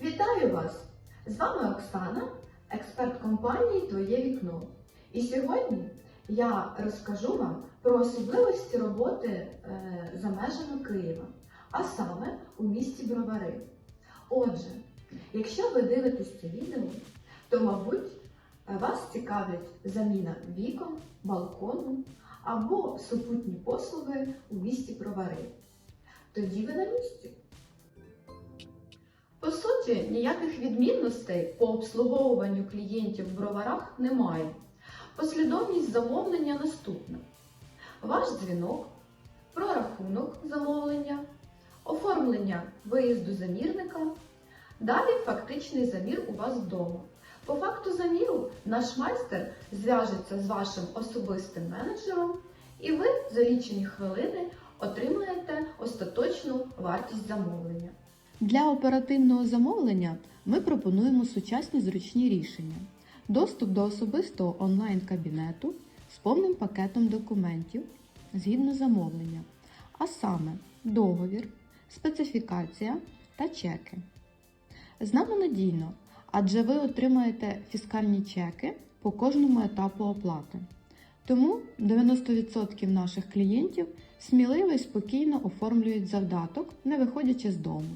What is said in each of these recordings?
Вітаю вас! З вами Оксана, експерт компанії Твоє вікно. І сьогодні я розкажу вам про особливості роботи е, за межами Києва, а саме у місті Бровари. Отже, якщо ви дивитесь це відео, то, мабуть, вас цікавить заміна вікон, балкону або супутні послуги у місті Бровари. Тоді ви на місці. По суті, ніяких відмінностей по обслуговуванню клієнтів в броварах немає. Послідовність замовлення наступна: ваш дзвінок, прорахунок замовлення, оформлення виїзду замірника, далі фактичний замір у вас вдома. По факту заміру наш майстер зв'яжеться з вашим особистим менеджером, і ви за лічені хвилини отримаєте остаточну вартість замовлення. Для оперативного замовлення ми пропонуємо сучасні зручні рішення. Доступ до особистого онлайн-кабінету з повним пакетом документів згідно замовлення, а саме договір, специфікація та чеки. З нами надійно, адже ви отримаєте фіскальні чеки по кожному етапу оплати. Тому 90% наших клієнтів сміливо і спокійно оформлюють завдаток, не виходячи з дому.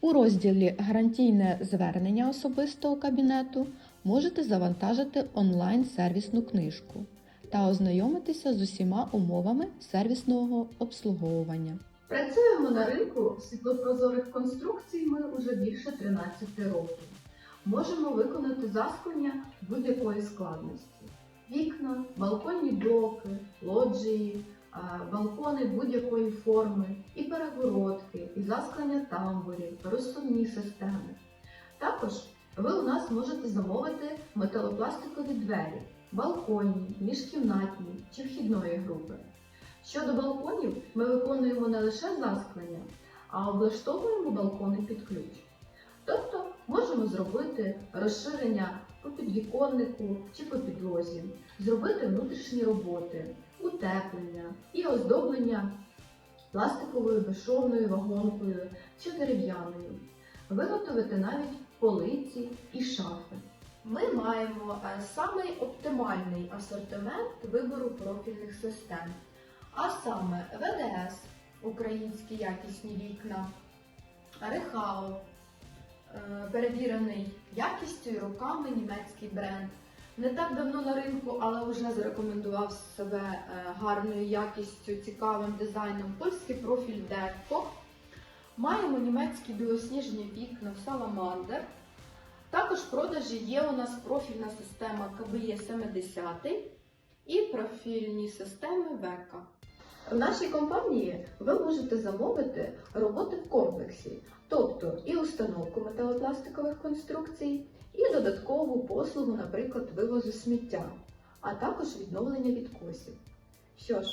У розділі Гарантійне звернення особистого кабінету можете завантажити онлайн-сервісну книжку та ознайомитися з усіма умовами сервісного обслуговування. Працюємо на ринку світлопрозорих конструкцій ми уже більше 13 років. Можемо виконати засклення будь-якої складності. Вікна, балконні блоки, лоджії, балкони будь-якої форми, і перегородки, і засклення тамбурів, розсувні системи. Також ви у нас можете замовити металопластикові двері, балконні, міжкімнатні чи вхідної групи. Щодо балконів, ми виконуємо не лише засклення, а облаштовуємо балкони під ключ. Тобто можемо зробити розширення по підвіконнику чи по підлозі, зробити внутрішні роботи, утеплення і оздоблення пластиковою безшовною вагонкою чи дерев'яною, виготовити навіть полиці і шафи. Ми маємо е, самий оптимальний асортимент вибору профільних систем, а саме ВДС, українські якісні вікна, Рехау, е, перевірений якістю і роками німецький бренд. Не так давно на ринку, але вже зарекомендував себе е, гарною якістю, цікавим дизайном польський профіль Декко. Маємо німецькі білосніжні вікна Salamander. Також в продажі є у нас профільна система КБЄ 70 і профільні системи ВЕКА. В нашій компанії ви можете замовити роботи в комплексі, тобто і установку металопластикових конструкцій, і додаткову послугу, наприклад, вивозу сміття, а також відновлення відкосів. Що ж,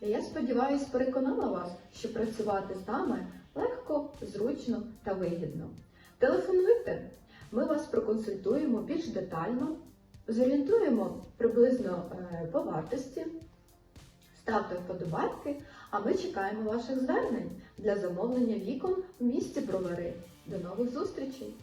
я сподіваюся, переконала вас, що працювати з нами легко, зручно та вигідно. Телефонуйте, ми вас проконсультуємо більш детально, зорієнтуємо приблизно е, по вартості. Ставте вподобайки, а ми чекаємо ваших звернень для замовлення вікон в місті Бровари. До нових зустрічей!